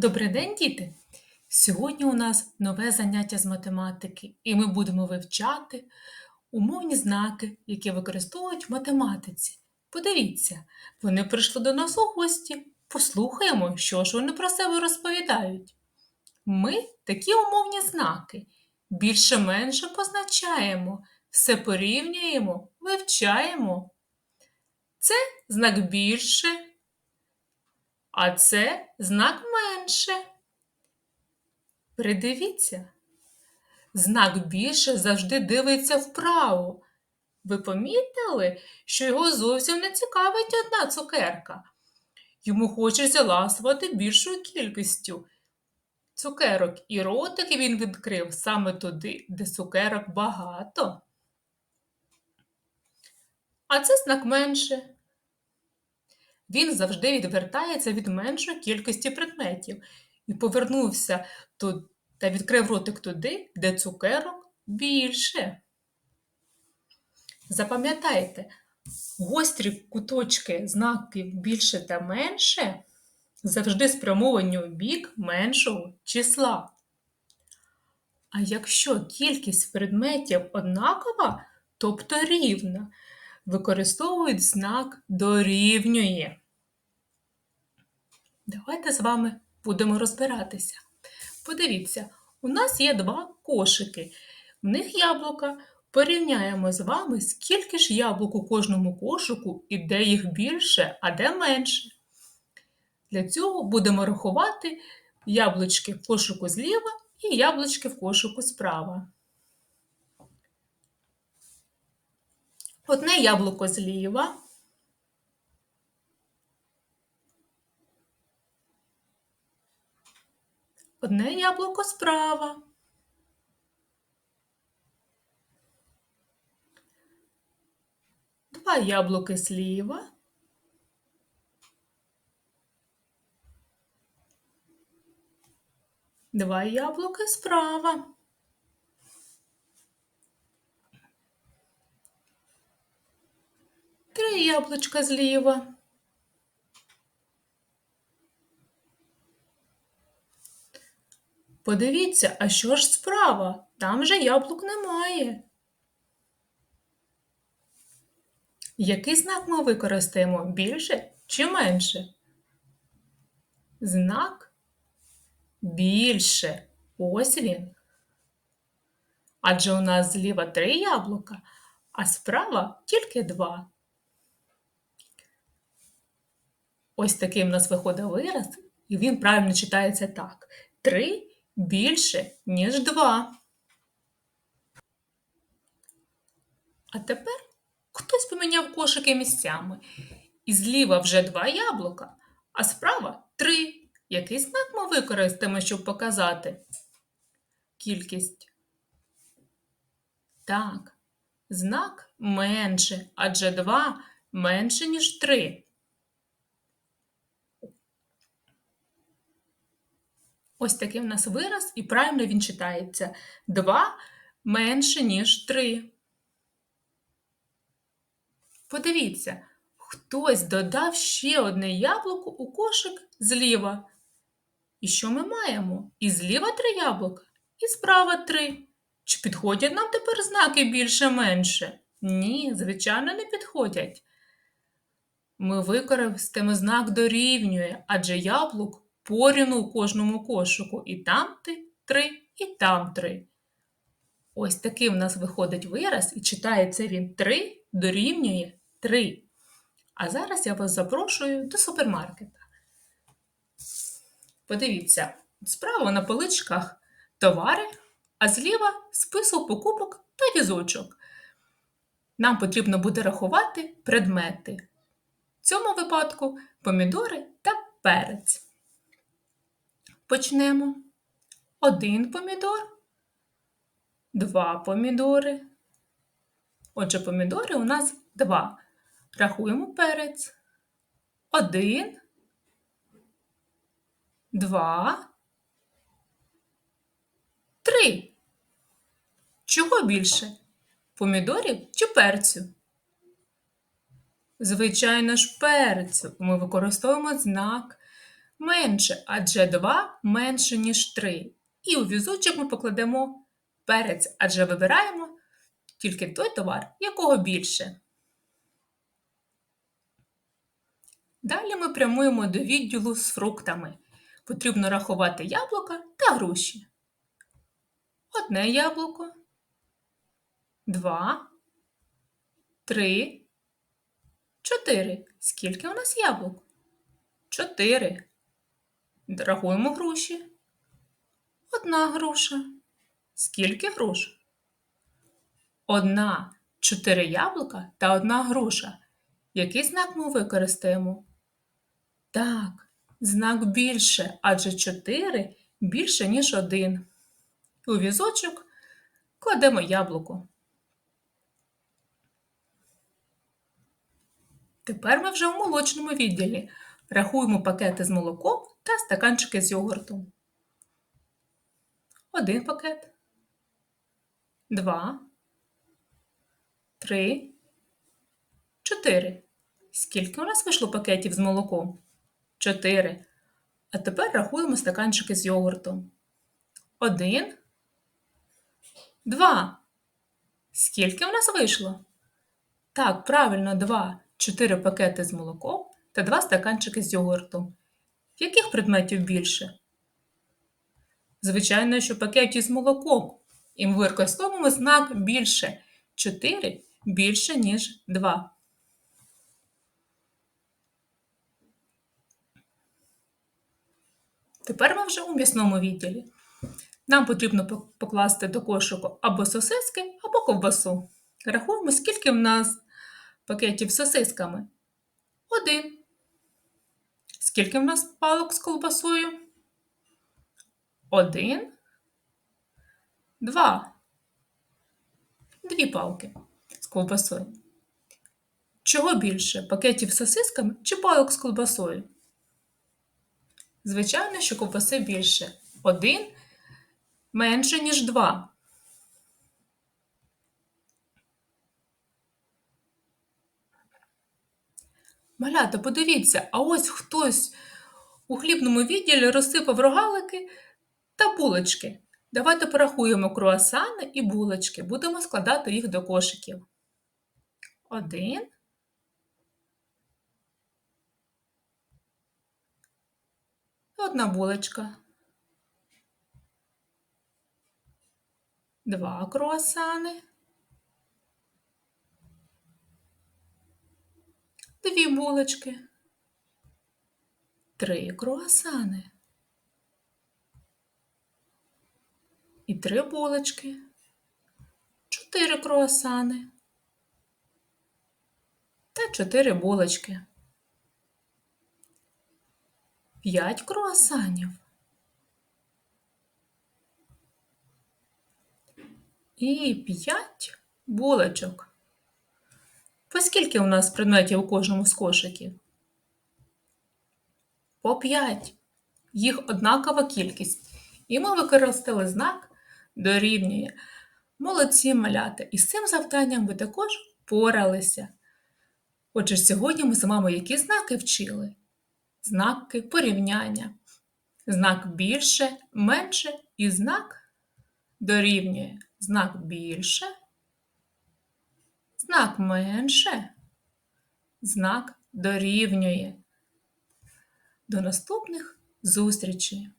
Добрий день, діти! Сьогодні у нас нове заняття з математики, і ми будемо вивчати умовні знаки, які використовують в математиці. Подивіться, вони прийшли до нас у гості. Послухаємо, що ж вони про себе розповідають. Ми такі умовні знаки. Більше-менше позначаємо, все порівнюємо, вивчаємо. Це знак більше, а це знак менше. Придивіться. Знак більше завжди дивиться вправо. Ви помітили, що його зовсім не цікавить одна цукерка. Йому хочеться ласувати більшою кількістю цукерок, і ротики він відкрив саме туди, де цукерок багато. А це знак менше. Він завжди відвертається від меншої кількості предметів і повернувся тут та відкрив ротик туди, де цукерок більше. Запам'ятайте, гострі куточки знаків більше та менше завжди спрямовані у бік меншого числа. А якщо кількість предметів однакова, тобто рівна, використовують знак дорівнює. Давайте з вами будемо розбиратися. Подивіться, у нас є два кошики. В них яблука. Порівняємо з вами, скільки ж яблук у кожному кошику і де їх більше, а де менше. Для цього будемо рахувати яблучки в кошику зліва і яблучки в кошику справа. Одне яблуко зліва. Одне яблуко справа. Два яблуки зліва. Два яблуки справа. Три яблучка зліва. Подивіться, а що ж справа? Там же яблук немає. Який знак ми використаємо більше чи менше? Знак більше. Ось він. Адже у нас зліва три яблука, а справа тільки два. Ось такий в нас виходить вираз, і він правильно читається так. Три більше, ніж два. А тепер хтось поміняв кошики місцями. І зліва вже два яблука, а справа три. Який знак ми використаємо, щоб показати кількість? Так, знак менше, адже два менше, ніж три. Ось такий в нас вираз, і правильно він читається. 2 менше, ніж 3. Подивіться, хтось додав ще одне яблуко у кошик зліва. І що ми маємо? І зліва три яблука, і справа три. Чи підходять нам тепер знаки більше-менше? Ні, звичайно, не підходять. Ми використаємо знак дорівнює, адже яблук порівну у кожному кошику. І там три, і там три. Ось такий в нас виходить вираз, і читається він 3 дорівнює 3. А зараз я вас запрошую до супермаркета. Подивіться, справа на поличках товари, а зліва список покупок та візочок. Нам потрібно буде рахувати предмети. В цьому випадку помідори та перець. Почнемо. Один помідор, два помідори. Отже, помідори у нас два. Рахуємо перець. Один, два, три. Чого більше? Помідорів чи перцю? Звичайно ж, перцю. Ми використовуємо знак менше, адже 2 менше, ніж 3. І у візочок ми покладемо перець, адже вибираємо тільки той товар, якого більше. Далі ми прямуємо до відділу з фруктами. Потрібно рахувати яблука та груші. Одне яблуко, два, три, чотири. Скільки у нас яблук? Чотири. Рахуємо груші. Одна груша. Скільки груш? Одна, чотири яблука та одна груша. Який знак ми використаємо? Так, знак більше, адже 4 більше, ніж 1. У візочок кладемо яблуко. Тепер ми вже в молочному відділі. Рахуємо пакети з молоком та стаканчики з йогуртом. Один пакет. Два. Три. Чотири. Скільки у нас вийшло пакетів з молоком? Чотири. А тепер рахуємо стаканчики з йогуртом. Один. Два. Скільки у нас вийшло? Так, правильно, два. Чотири пакети з молоком та два стаканчики з йогуртом. Яких предметів більше? Звичайно, що пакетів з молоком. І ми використовуємо знак більше. 4 більше, ніж 2. Тепер ми вже у м'ясному відділі. Нам потрібно покласти до кошику або сосиски, або ковбасу. Рахуємо, скільки в нас пакетів з сосисками. Один. Скільки в нас палок з ковбасою? Один. Два. Дві палки з ковбасою. Чого більше? Пакетів з сосисками чи палок з ковбасою? Звичайно, що ковбаси більше. Один менше, ніж два. Малята, подивіться, а ось хтось у хлібному відділі розсипав рогалики та булочки. Давайте порахуємо круасани і булочки. Будемо складати їх до кошиків. Один. Одна булочка. Два круасани. Дві булочки. Три круасани. І три булочки. Чотири круасани. Та чотири булочки. П'ять круасанів. І п'ять булочок. По скільки у нас предметів у кожному з кошиків? По п'ять. Їх однакова кількість. І ми використали знак дорівнює. Молодці малята! І з цим завданням ви також поралися. Отже, сьогодні ми з вами які знаки вчили? Знаки порівняння. Знак більше, менше і знак дорівнює. Знак більше, знак менше, знак дорівнює. До наступних зустрічей!